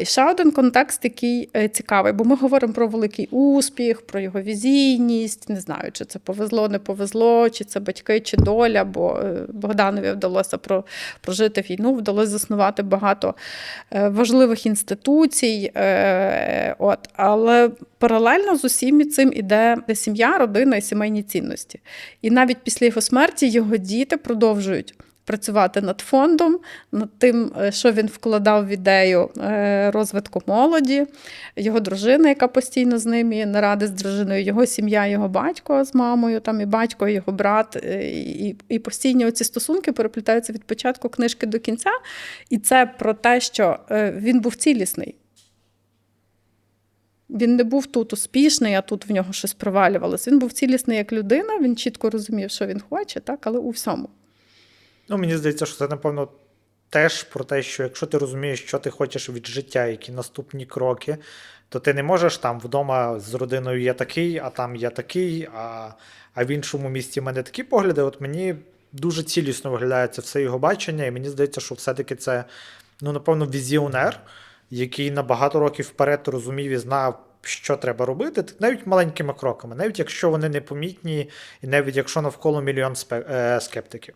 І ще один контекст, який е, цікавий, бо ми говоримо про великий успіх, про його візійність. Не знаю, чи це повезло, не повезло, чи це батьки, чи доля. Бо е, Богданові вдалося прожити війну, вдалося заснувати багато е, важливих інституцій. От, але паралельно з усім цим іде сім'я, родина і сімейні цінності. І навіть після його смерті його діти продовжують. Працювати над фондом, над тим, е, що він вкладав в ідею е, розвитку молоді, його дружина, яка постійно з ним і наради з дружиною, його сім'я, його батько з мамою, там і батько, і його брат, е, і, і постійні оці стосунки переплітаються від початку книжки до кінця. І це про те, що він був цілісний. Він не був тут успішний, а тут в нього щось провалювалося. Він був цілісний як людина, він чітко розумів, що він хоче, так, але у всьому. Ну, мені здається, що це, напевно, теж про те, що якщо ти розумієш, що ти хочеш від життя, які наступні кроки, то ти не можеш там вдома з родиною є такий, а там я такий, а, а в іншому місті в мене такі погляди. От мені дуже цілісно виглядає все його бачення, і мені здається, що все-таки це, ну, напевно, візіонер, який на багато років вперед розумів і знав. Що треба робити, навіть маленькими кроками, навіть якщо вони непомітні, і навіть якщо навколо мільйон е, скептиків.